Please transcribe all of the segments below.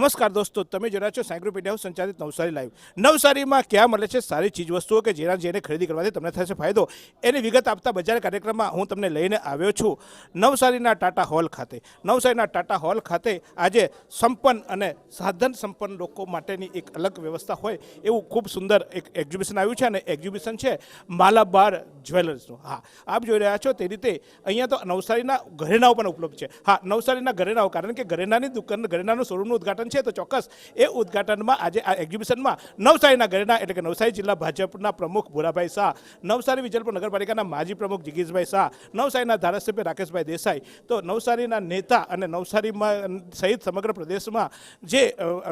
નમસ્કાર દોસ્તો, તમે જોયા છો સાયક્લોપીડિયા હાઉસ સંચાલિત નવસારી લાઈવ. નવસારીમાં ક્યાં મળે છે સારી ચીજવસ્તુઓ કે જેના જેને ખરીદી કરવાથી તમને થશે ફાયદો, એની વિગત આપતા બજાર કાર્યક્રમમાં હું તમને લઈને આવ્યો છું. નવસારીના ટાટા હોલ ખાતે. નવસારીના ટાટા હોલ ખાતે આજે સંપન્ન અને સાધન સંપન્ન લોકો માટેની એક અલગ વ્યવસ્થા હોય એવું ખૂબ સુંદર એક એક્ઝિબિશન આવ્યું છે અને એક્ઝિબિશન છે માલાબાર જ્વેલર્સનું. હા, આપ જોઈ રહ્યા છો તે રીતે અહીંયા તો નવસારીના ઘરેણાઓ પણ ઉપલબ્ધ છે. હા, નવસારીના ઘરેણાઓ, કારણ કે ઘરેણાની દુકાન, ઘરેણાનું શોરૂમનું ઉદ્ઘાટન છે, તો ચોક્કસ એ ઉદ્ઘાટનમાં આજે આ એક્ઝિબિશનમાં નવસારીના ઘરેના એટલે કે નવસારી જિલ્લા ભાજપના પ્રમુખ ભૂરાભાઈ શાહ, નવસારી વિજલપુર નગરપાલિકાના માજી પ્રમુખ જિગીશભાઈ શાહ, નવસારીના ધારાસભ્ય રાકેશભાઈ દેસાઈ, તો નવસારીના નેતા અને નવસારીમાં સહિત સમગ્ર પ્રદેશમાં જે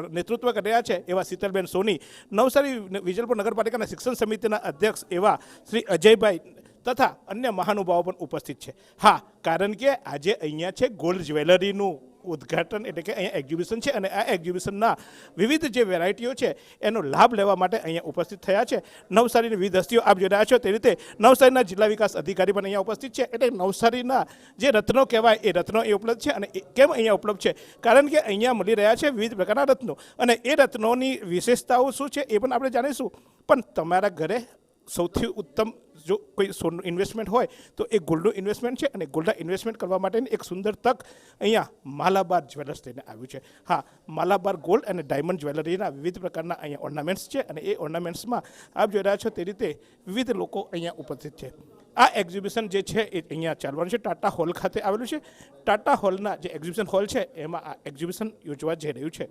નેતૃત્વ કરી રહ્યા છે એવા શીતલબેન સોની, નવસારી વિજલપુર નગરપાલિકાના શિક્ષણ સમિતિના અધ્યક્ષ એવા શ્રી અજયભાઈ તથા અન્ય મહાનુભાવો પણ ઉપસ્થિત છે. હા, કારણ કે આજે અહીંયા છે ગોલ્ડ જ્વેલરીનું ઉદ્ઘાટન એટલે કે અહીંયા એક્ઝિબિશન છે અને આ એક્ઝિબિશનના વિવિધ જે વેરાયટીઓ છે, એનો લાભ લેવા માટે અહીંયા ઉપસ્થિત થયા છે. નવસારીની વિવિધ હસ્તીઓ આપ જોઈ રહ્યા છો તે રીતે નવસારીના જિલ્લા વિકાસ અધિકારી પણ અહીંયા ઉપસ્થિત છે. એટલે નવસારીના જે રત્નો કહેવાય એ રત્નો એ ઉપલબ્ધ છે અને કેમ અહીંયા ઉપલબ્ધ છે? કારણ કે અહીંયા મળી રહ્યા છે વિવિધ પ્રકારના રત્નો અને એ રત્નોની વિશેષતાઓ શું છે એ પણ આપણે જાણીશું. પણ તમારા ઘરે સૌથી ઉત્તમ જો કોઈ સોનું ઇન્વેસ્ટમેન્ટ હોય, તો એ ગોલ્ડનું ઇન્વેસ્ટમેન્ટ છે અને ગોલ્ડના ઇન્વેસ્ટમેન્ટ કરવા માટેની એક સુંદર તક અહીંયા માલાબાર જ્વેલર્સ થઈને આવ્યું છે. હા, માલાબાર ગોલ્ડ અને ડાયમંડ જ્વેલરીના વિવિધ પ્રકારના અહીંયા ઓર્નામેન્ટ્સ છે અને એ ઓર્નામેન્ટ્સમાં આપ જોઈ રહ્યા છો તે રીતે વિવિધ લોકો અહીંયા ઉપસ્થિત છે. આ એક્ઝિબિશન જે છે એ અહીંયા ચાલવાનું છે. ટાટા હોલ ખાતે આવેલું છે. ટાટા હોલના જે એક્ઝિબિશન હોલ છે, એમાં આ એક્ઝિબિશન યોજવા જઈ રહ્યું છે.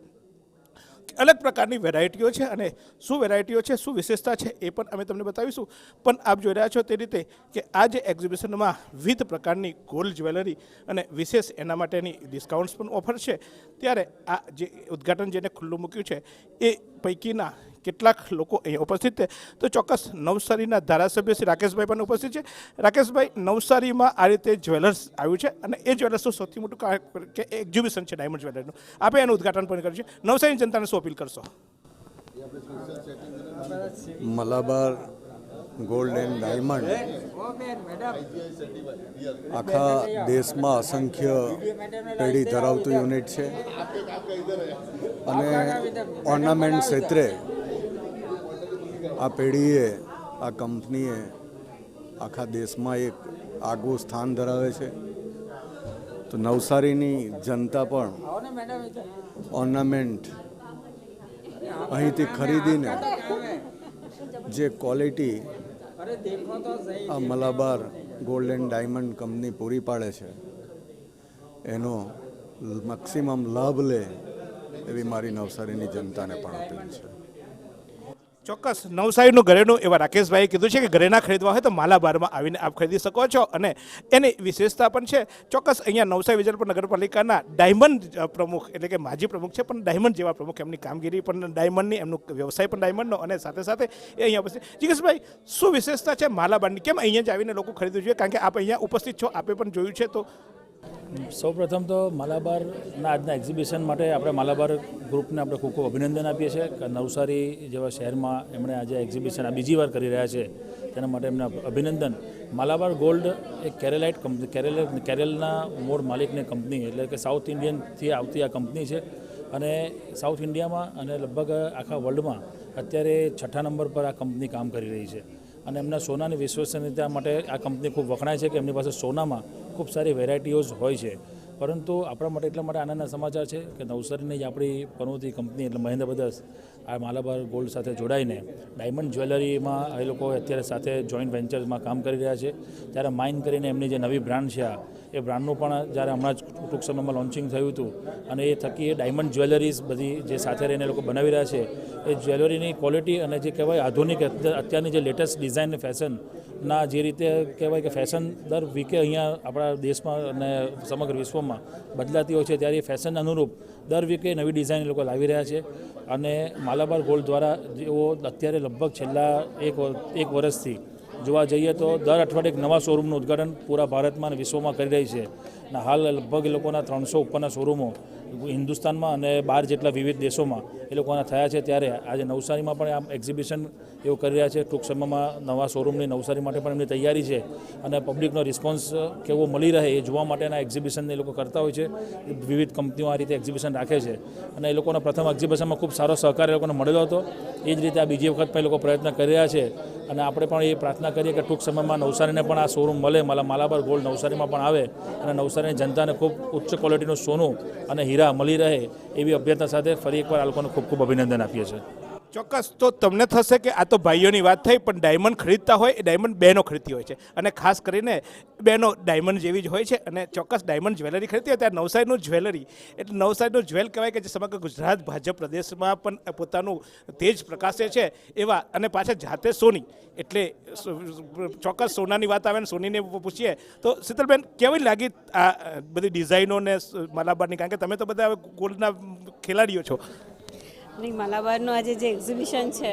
અલગ પ્રકારની વેરાયટીઓ છે અને શું વેરાયટીઓ છે, શું વિશેષતા છે એ પણ અમે તમને બતાવીશું. પણ આપ જોઈ રહ્યા છો તે રીતે કે આ જે એક્ઝિબિશનમાં વિવિધ પ્રકારની ગોલ્ડ જ્વેલરી અને વિશેષ એના માટેની ડિસ્કાઉન્ટ્સ પણ ઓફર છે. ત્યારે આ જે ઉદ્ઘાટન જેને ખુલ્લું મૂક્યું છે, એ પૈકીના કેટલાક લોકો અહીં ઉપસ્થિત છે. તો ચોક્કસ નવસારીના ધારાસભ્ય શ્રી રાકેશભાઈ પણ ઉપસ્થિત છે. રાકેશભાઈ, નવસારીમાં આ રીતે જ્વેલર્સ આવ્યું છે અને એ જ્વેલર્સનું સૌથી મોટું કે એક્ઝિબિશન છે ડાયમંડ જ્વેલરનું આપણે એનું ઉદઘાટન પણ કર્યું છે. નવસારી જનતાને શું અપીલ કરશો? મલાબાર ગોલ્ડ એન્ડ ડાયમંડ આખા દેશમાં અસંખ્ય પેઢી ધરાવતું યુનિટ છે. અને ઓર્નામેન્ટ ક્ષેત્રે આ પેઢીએ, આ કંપનીએ આખા દેશમાં એક આગવું સ્થાન ધરાવે છે. તો નવસારીની જનતા પણ ઓર્નામેન્ટ અહીંથી ખરીદીને જે ક્વોલિટી આ Malabar gold and diamond company પૂરી પાડે છે, એનો મેક્સિમમ લાભ લે એવી મારી નવસારીની જનતાને પણ અપીલ છે. ચોક્કસ નવસારીનું ઘરેનું એવા રાકેશભાઈએ કીધું છે કે ઘરેના ખરીદવા હોય તો માલાબારમાં આવીને આપ ખરીદી શકો છો અને એની વિશેષતા પણ છે. ચોક્કસ અહીંયા નવસારી વિજલપુર નગરપાલિકાના ડાયમંડ પ્રમુખ એટલે કે માજી પ્રમુખ છે પણ ડાયમંડ જેવા પ્રમુખ એમની કામગીરી પણ ડાયમંડની, એમનું વ્યવસાય પણ ડાયમંડનો અને સાથે સાથે એ અહીંયા ઉપસ્થિત. જીગેશભાઈ, શું વિશેષતા છે માલાબારની? કેમ અહીંયા જ આવીને લોકો ખરીદવું જોઈએ? કારણ કે આપ અહીંયા ઉપસ્થિત છો, આપે પણ જોયું છે તો સૌપ્રથમ તો માલાબારના આજના એક્ઝિબિશન માટે આપણે માલાબાર ગ્રુપને આપણે ખૂબ ખૂબ અભિનંદન આપીએ છીએ કે નવસારી જેવા શહેરમાં એમણે આજે એક્ઝિબિશન આ બીજી વાર કરી રહ્યા છે. તેના માટે એમને અભિનંદન. માલાબાર ગોલ્ડ એક કેરેલાઇટ કંપની કેરેલ, કેરેલના મૂળ માલિકની કંપની એટલે કે સાઉથ ઇન્ડિયનથી આવતી આ કંપની છે. અને સાઉથ ઇન્ડિયામાં અને લગભગ આખા વર્લ્ડમાં અત્યારે છઠ્ઠા નંબર પર આ કંપની કામ કરી રહી છે. અને એમના સોનાની વિશ્વસનીયતા માટે આ કંપની ખૂબ વખણાય છે કે એમની પાસે સોનામાં ખૂબ સારી વેરાયટીઓઝ હોય છે. પરંતુ આપણા માટે એટલા માટે આનંદના સમાચાર છે કે નવસારીની જ આપણી પનોતી કંપની, એટલે મહેન્દ્ર બ્રદર્સ આ માલાબાર ગોલ્ડ સાથે જોડાઈને ડાયમંડ જ્વેલરીમાં એ લોકો અત્યારે સાથે જોઈન્ટ વેન્ચર્સમાં કામ કરી રહ્યા છે. ત્યારે માઇન કરીને એમની જે નવી બ્રાન્ડ છે આ, એ બ્રાન્ડનું પણ જ્યારે હમણાં જ ટૂંક સમયમાં લોન્ચિંગ થયું હતું અને એ થકી એ ડાયમંડ જ્વેલરીઝ બધી જે સાથે રહીને લોકો બનાવી રહ્યા છે, એ જ્વેલરીની ક્વોલિટી અને જે કહેવાય આધુનિક અત્યારની જે લેટેસ્ટ ડિઝાઇન ફેશનના જે રીતે કહેવાય કે ફેશન દર વીકે અહીંયા આપણા દેશમાં અને સમગ્ર વિશ્વમાં બદલાતી હોય છે, ત્યારે એ ફેશન અનુરૂપ દર વીકે નવી ડિઝાઇન લોકો લાવી રહ્યા છે. અને માલાબાર ગોલ્ડ દ્વારા જેઓ અત્યારે લગભગ છેલ્લા એક એક વર્ષથી જોવા જઈએ તો દર અઠવાડિયે એક નવા શોરૂમનું ઉદ્ઘાટન પૂરા ભારતમાં અને વિશ્વમાં કરી રહી છે. અને હાલ લગભગ એ લોકોના ત્રણસો ઉપરના શોરૂમો હિન્દુસ્તાનમાં અને બાર જેટલા વિવિધ દેશોમાં એ લોકોના થયા છે. ત્યારે આજે નવસારીમાં પણ આમ એક્ઝિબિશન એવું કરી રહ્યા છે. ટૂંક સમયમાં નવા શોરૂમની નવસારી માટે પણ એમની તૈયારી છે અને પબ્લિકનો રિસ્પોન્સ કેવો મળી રહે એ જોવા માટેના એક્ઝિબિશન એ લોકો કરતા હોય છે. વિવિધ કંપનીઓ આ રીતે એક્ઝિબિશન રાખે છે અને એ લોકોના પ્રથમ એક્ઝિબિશનમાં ખૂબ સારો સહકાર એ લોકોને મળેલો હતો. એ જ રીતે આ બીજી વખત પણ એ લોકો પ્રયત્ન કરી રહ્યા છે અને આપણે પણ એ પ્રાર્થના કરીએ કે ટૂંક સમયમાં નવસારીને પણ આ શોરૂમ મળે. માલા માલાબાર ગોલ્ડ નવસારીમાં પણ આવે અને નવસારીની જનતાને ખૂબ ઉચ્ચ ક્વોલિટીનું સોનું અને હીરા મળી રહે એવી અભ્યર્થના સાથે ફરી એકવાર આ લોકોને ખૂબ ખૂબ અભિનંદન આપીએ છીએ. ચોક્કસ, તો તમને થશે કે આ તો ભાઈઓની વાત થઈ, પણ ડાયમંડ ખરીદતા હોય, એ ડાયમંડ બહેનો ખરીદતી હોય છે. અને ખાસ કરીને બહેનો ડાયમંડ જેવી જ હોય છે અને ચોક્કસ ડાયમંડ જ્વેલરી ખરીદતી હોય ત્યારે નવસારીનું જ્વેલરી એટલે નવસારીનું જ્વેલ કહેવાય કે જે સમગ્ર ગુજરાત ભાજપ પ્રદેશમાં પણ પોતાનું તેજ પ્રકાશે છે એવા, અને પાછા જાતે સોની. એટલે ચોક્કસ સોનાની વાત આવે ને સોનીને પૂછીએ, તો શીતલબેન, કેવી લાગી આ બધી ડિઝાઇનો ને માલાબારની? કારણ કે તમે તો બધા ગોલ્ડના ખેલાડીઓ છો. નહીં માલાબારનું આજે જે એક્ઝિબિશન છે,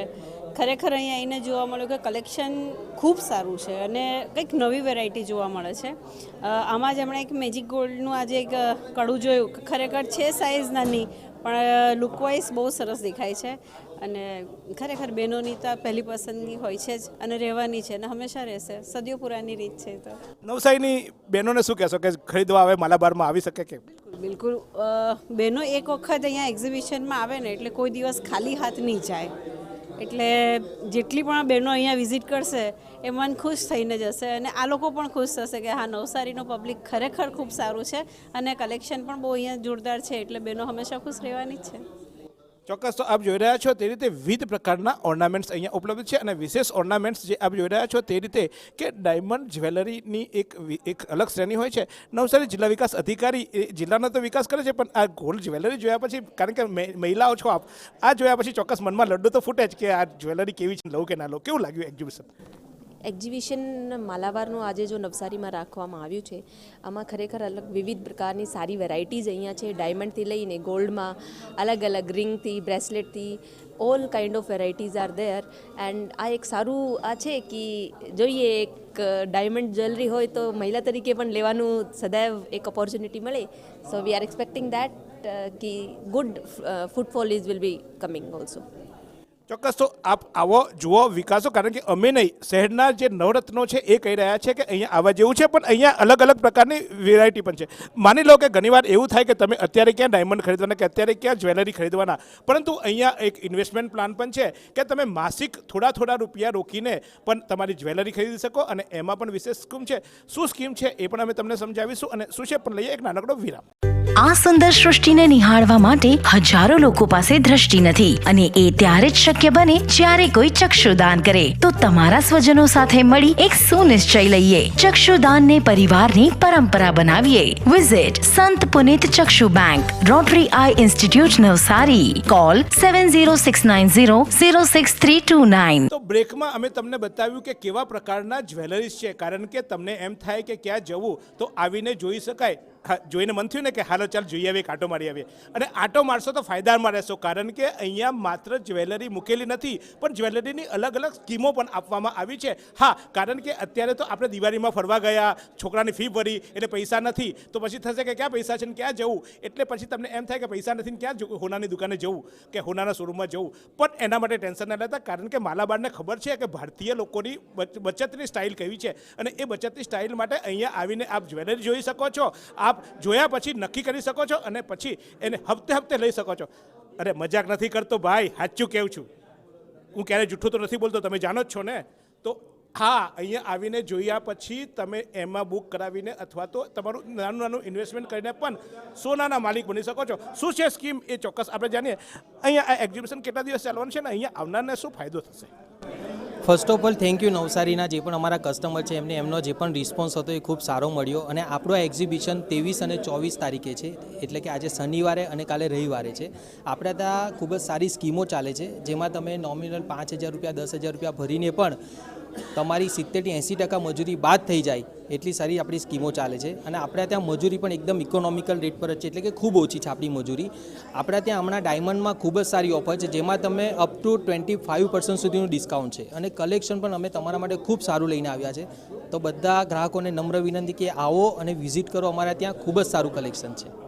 ખરેખર અહીંયા આવીને જોવા મળ્યું કે કલેક્શન ખૂબ સારું છે અને કંઈક નવી વેરાયટી જોવા મળે છે. આમાં જ હમણાં એક મેજિક ગોલ્ડનું આજે એક કડું જોયું ખરેખર છે સાઇઝ નાની, પણ લુકવાઇઝ બહુ સરસ દેખાય છે. અને ખરેખર બહેનોની તો પહેલી પસંદગી હોય છે જ અને રહેવાની છે અને હંમેશા રહેશે. સદીઓ પુરાની રીત છે તો. નવસારીની બહેનોને શું કહેશો કે ખરીદવા આવે, માલાબારમાં આવી શકે કે? બિલકુલ. બહેનો એક વખત અહીંયા એક્ઝિબિશનમાં આવે ને એટલે કોઈ દિવસ ખાલી હાથ નહીં જાય. એટલે જેટલી પણ બહેનો અહીંયા વિઝિટ કરશે, એ મન ખુશ થઈને જશે અને આ લોકો પણ ખુશ થશે કે હા, નવસારીનું પબ્લિક ખરેખર ખૂબ સારું છે અને કલેક્શન પણ બહુ અહીંયા જોરદાર છે એટલે બહેનો હંમેશા ખુશ રહેવાની જ છે. ચોક્કસ, તો આપ જોઈ રહ્યા છો તે રીતે વિવિધ પ્રકારના ઓર્નામેન્ટ્સ અહીંયા ઉપલબ્ધ છે અને વિશેષ ઓર્નામેન્ટ્સ જે આપ જોઈ રહ્યા છો તે રીતે કે ડાયમંડ જ્વેલરીની એક એક અલગ શ્રેણી હોય છે. નવસારી જિલ્લા વિકાસ અધિકારી એ જિલ્લાનો તો વિકાસ કરે છે, પણ આ ગોલ્ડ જ્વેલરી જોયા પછી, કારણ કે મહિલાઓ છો આપ, આ જોયા પછી ચોક્કસ મનમાં લડ્ડુ તો ફૂટે જ કે આ જ્વેલરી કેવી છે, લઉં કે ના લઉં, કેવું લાગ્યું એક્ઝિબિશન એક્ઝિબિશન માલાવારનું આજે જો નવસારીમાં રાખવામાં આવ્યું છે, આમાં ખરેખર અલગ વિવિધ પ્રકારની સારી વેરાયટીઝ અહીંયા છે. ડાયમંડથી લઈને ગોલ્ડમાં અલગ અલગ રિંગથી બ્રેસલેટથી all kind of varieties are there and આ એક સારું આ છે કે જોઈએ એક ડાયમંડ જ્વેલરી હોય તો મહિલા તરીકે પણ લેવાનું સદૈવ એક ઓપોર્ચ્યુનિટી મળે. So we are expecting that કે good footfall is will be coming also ચોક્કસ તો આપ આવો, જુઓ, વિકાસો, કારણ કે અમે નહીં, શહેરના જે નવરત્નો છે એ કહી રહ્યા છે કે અહીંયા આવવા જેવું છે, પણ અહીંયા અલગ અલગ પ્રકારની વેરાયટી પણ છે. માની લો કે ઘણીવાર એવું થાય કે તમે અત્યારે ક્યાં ડાયમંડ ખરીદવાના કે અત્યારે ક્યાં જ્વેલરી ખરીદવાના, પરંતુ અહીંયા એક ઇન્વેસ્ટમેન્ટ પ્લાન પણ છે કે તમે માસિક થોડા થોડા રૂપિયા રોકીને પણ તમારી જ્વેલરી ખરીદી શકો અને એમાં પણ વિશેષ સ્કીમ છે. શું સ્કીમ છે એ પણ અમે તમને સમજાવીશું અને શું છે પણ લઈએ એક નાનકડો વિરામ. આ સુંદર સૃષ્ટિને નિહાળવા માટે હજારો લોકો પાસે દ્રષ્ટિ નથી અને એ ત્યારે જ શક્ય બને જ્યારે કોઈ ચક્ષુદાન કરે. તો તમારા સ્વજનો સાથે મળી એક સુનિશ્ચય લઈએ. ચક્ષુદાનને પરિવારની પરંપરા બનાવીએ. Visit Sant Punit Chakshu bank Rotary eye institute Navsari. Call seven zero six nine zero zero six three two nine તો બ્રેકમાં અમે તમને બતાવ્યું કે કેવા પ્રકારના જ્વેલરીઝ છે. કારણ કે તમને એમ થાય કે ક્યાં જવું, તો આવીને જોઈ શકાય. જોઈને મન થયું ને કે હાલો ચાલ જોઈએ આવીએ કાંટો મારી આવીએ. અને આટો મારશો તો ફાયદામાં રહેશો, કારણ કે અહીંયા માત્ર જ્વેલરી મૂકેલી નથી, પણ જ્વેલરીની અલગ અલગ સ્કીમો પણ આપવામાં આવી છે. હા, કારણ કે અત્યારે તો આપણે દિવાળીમાં ફરવા ગયા, છોકરાની ફી ભરી, એટલે પૈસા નથી, તો પછી થશે કે ક્યાં પૈસા છે ને ક્યાં જવું? એટલે પછી તમને એમ થાય કે પૈસા નથી ને ક્યાં? હોનાની દુકાને જવું કે હોનાના શોરૂમમાં જવું? પણ એના માટે ટેન્શન ના લેતા, કારણ કે માલાબારને ખબર છે કે ભારતીય લોકોની બચતની સ્ટાઇલ કેવી છે. અને એ બચતની સ્ટાઇલ માટે અહીંયા આવીને આપ જ્વેલરી જોઈ શકો છો. આપ જોયા પછી નક્કી કરી શકો છો અને પછી એને હપ્તે હપ્તે લઈ શકો છો. અરે મજાક નથી કરતો ભાઈ, સાચું કેવું છું? હું ક્યારેય જૂઠું તો નથી બોલતો, તમે જાણો જ છો ને? તો હા, અહીંયા આવીને જોયા પછી તમે એમાં બુક કરાવીને અથવા તો તમારું નાનું નાનું ઇન્વેસ્ટમેન્ટ કરીને પણ સોનાના માલિક બની શકો છો. શું છે સ્કીમ એ ચોક્કસ આપણે જાણીએ. અહીંયા આ એક્ઝિબિશન કેટલા દિવસ ચાલવાનું છે ને? અહીંયા આવનારને શું ફાયદો થશે? First of all thank you નવસારીના જે પણ અમારા કસ્ટમર છે, એમને એમનો જે પણ રિસ્પોન્સ હતો એ ખૂબ સારો મળ્યો. અને આપણું આ એક્ઝિબિશન ત્રેવીસ અને ચોવીસ તારીખે છે, એટલે કે આજે શનિવારે અને કાલે રવિવારે છે. આપણે ત્યાં ખૂબ જ સારી સ્કીમો ચાલે છે, જેમાં તમે નોમિનલ પાંચ હજાર રૂપિયા, દસ હજાર રૂપિયા ભરીને પણ તમારી સિત્તેરથી એંસી ટકા મજૂરી બાદ થઈ જાય એટલી સારી આપણી સ્કીમો ચાલે છે. અને આપણે ત્યાં મજૂરી પણ એકદમ ઇકોનોમિકલ રેટ પર જ છે એટલે કે ખૂબ ઓછી છે આપણી મજૂરી. આપણા ત્યાં હમણાં ડાયમંડમાં ખૂબ જ સારી ઓફર છે, જેમાં તમે up to twenty five percent સુધીનું ડિસ્કાઉન્ટ છે. અને કલેક્શન પણ અમે તમારા માટે ખૂબ સારું લઈને આવ્યા છે. તો બધા ગ્રાહકોને નમ્ર વિનંતી કે આવો અને વિઝિટ કરો, અમારા ત્યાં ખૂબ જ સારું કલેક્શન છે.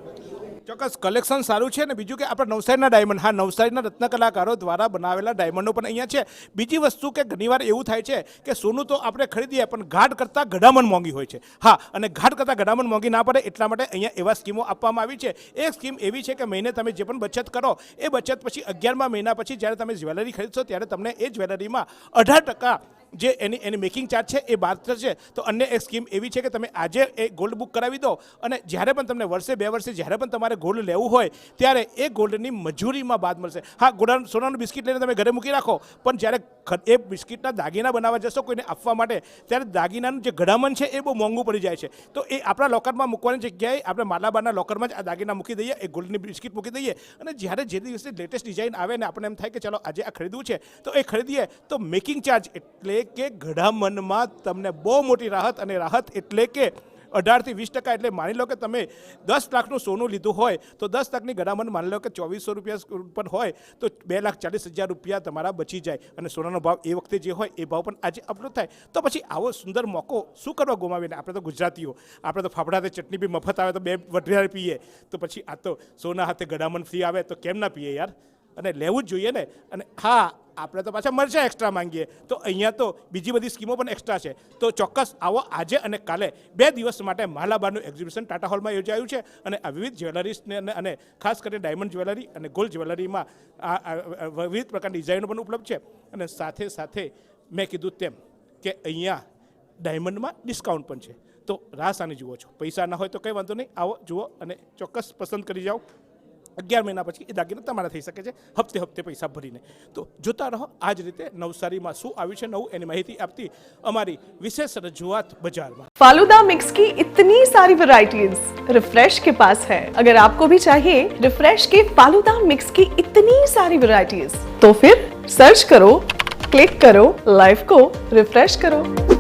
ચોક્કસ કલેક્શન સારું છે ને બીજું કે આપણા નવસારીના ડાયમંડ, હા, નવસારીના રત્ન કલાકારો દ્વારા બનાવેલા ડાયમંડો પણ અહીંયા છે. બીજી વસ્તુ કે ઘણીવાર એવું થાય છે કે સોનું તો આપણે ખરીદીએ પણ ઘાટ કરતાં ગઢામણ મોંઘી હોય છે. હા, અને ઘાટ કરતાં ગઢામણ મોંઘી ના પડે એટલા માટે અહીંયા એવા સ્કીમો આપવામાં આવી છે. એક સ્કીમ એવી છે કે મહિને તમે જે પણ બચત કરો, એ બચત પછી અગિયારમા મહિના પછી જ્યારે તમે જ્વેલરી ખરીદશો ત્યારે તમને એ જ્વેલરીમાં અઢાર ટકા જે એની એની મેકિંગ ચાર્જ છે એ બાદ થશે. તો અન્ય એક સ્કીમ એવી છે કે તમે આજે એ ગોલ્ડ બુક કરાવી દો અને જ્યારે પણ તમને વર્ષે બે વર્ષે જ્યારે પણ તમારે ગોલ્ડ લેવું હોય, ત્યારે એ ગોલ્ડની મજૂરીમાં બાદ મળશે. હા ગોડા સોનાનું બિસ્કિટ લઈને તમે ઘરે મૂકી રાખો, પણ જ્યારે એ બિસ્કિટના દાગીના બનાવવા જશો કોઈને આપવા માટે, ત્યારે દાગીનાનું જે ઘડામણ છે એ બહુ મોંઘું પડી જાય છે. તો એ આપણા લોકરમાં મૂકવાની જગ્યાએ આપણે માલાબારના લોકરમાં જ આ દાગીના મૂકી દઈએ, એ ગોલ્ડની બિસ્કિટ મૂકી દઈએ અને જ્યારે જે દિવસે લેટેસ્ટ ડિઝાઇન આવે ને આપણને એમ થાય કે ચલો આજે આ ખરીદવું છે, તો એ ખરીદીએ. તો મેકિંગ ચાર્જ એટલે કે ઘડામણમાં તમને બહુ મોટી રાહત અને રાહત એટલે કે અઢારથી વીસ ટકા એટલે માની લો કે તમે દસ લાખનું સોનું લીધું હોય, તો દસ લાખની ગડામણ માની લો કે ચોવીસો રૂપિયા પર હોય, તો બે લાખ ચાલીસ હજાર રૂપિયા તમારા બચી જાય. અને સોનાનો ભાવ એ વખતે જે હોય એ ભાવ પણ આજે અપલોડ થાય. તો પછી આવો સુંદર મોકો શું કરવા ગુમાવીને? આપણે તો ગુજરાતીઓ. આપણે તો ફાફડાથી ચટણી બી મફત આવે તો બે વઢિયાર પીએ. તો પછી આ તો સોના હાથે ગડામણ ફ્રી આવે, તો કેમ ના પીએ યાર? અને લેવું જ જોઈએ ને. અને હા, આપણે તો પાછા મરચા એક્સ્ટ્રા માંગીએ. તો અહીંયા તો બીજી બધી સ્કીમો પણ એક્સ્ટ્રા છે. તો ચોક્કસ આવો આજે અને કાલે બે દિવસ માટે માલાબારનું એક્ઝિબિશન ટાટા હોલમાં યોજાયું છે. અને આ વિવિધ જ્વેલરીસને અને ખાસ કરીને ડાયમંડ જ્વેલરી અને ગોલ્ડ જ્વેલરીમાં વિવિધ પ્રકારની ડિઝાઇનો પણ ઉપલબ્ધ છે. અને સાથે સાથે મેં કીધું તેમ કે અહીંયા ડાયમંડમાં ડિસ્કાઉન્ટ પણ છે. તો રાહ સાની જુઓ છો. પૈસા ના હોય તો કંઈ વાંધો નહીં. આવો, જુઓ અને ચોક્કસ પસંદ કરી જાઓ. અગિયાર મહિના પછી એ દાગીના તમારા થઈ શકે છે હપ્તે હપ્તે પૈસા ભરીને તો જોતા રહો આ જ રીતે નવસારીમાં શું આવ્યું છે નવું એની માહિતી આપતી અમારી વિશેષ રજૂઆત બજારમાં फालूदा मिक्स की इतनी सारी वैरायटीज रिफ्रेश के पास है अगर आपको भी चाहिए रिफ्रेश के फालूदा मिक्स की इतनी सारी वैरायटीज तो फिर सर्च करो क्लिक करो लाइफ को रिफ्रेश करो